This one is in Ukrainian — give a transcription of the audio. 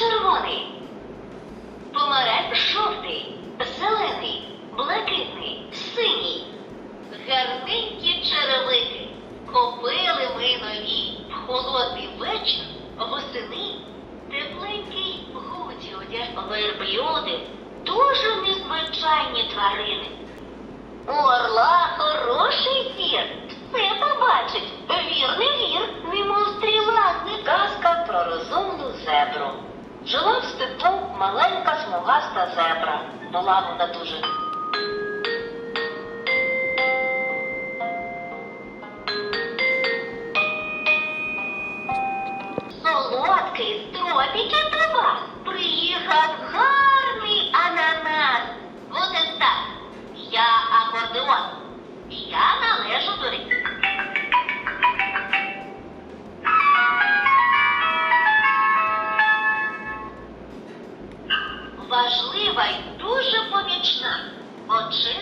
червоний, помаранч жовтий, зелений, блакитний, синій. Гарненькі черевики копили ми нові в холодний вечір восени тепленький гуді одяг верблюди, дуже незвичайні тварини. У орла хороший зір. маленька смугаста зебра, долагода дуже. Солодкий з тропіків до вас приїхав важлива і дуже помічна. Отже,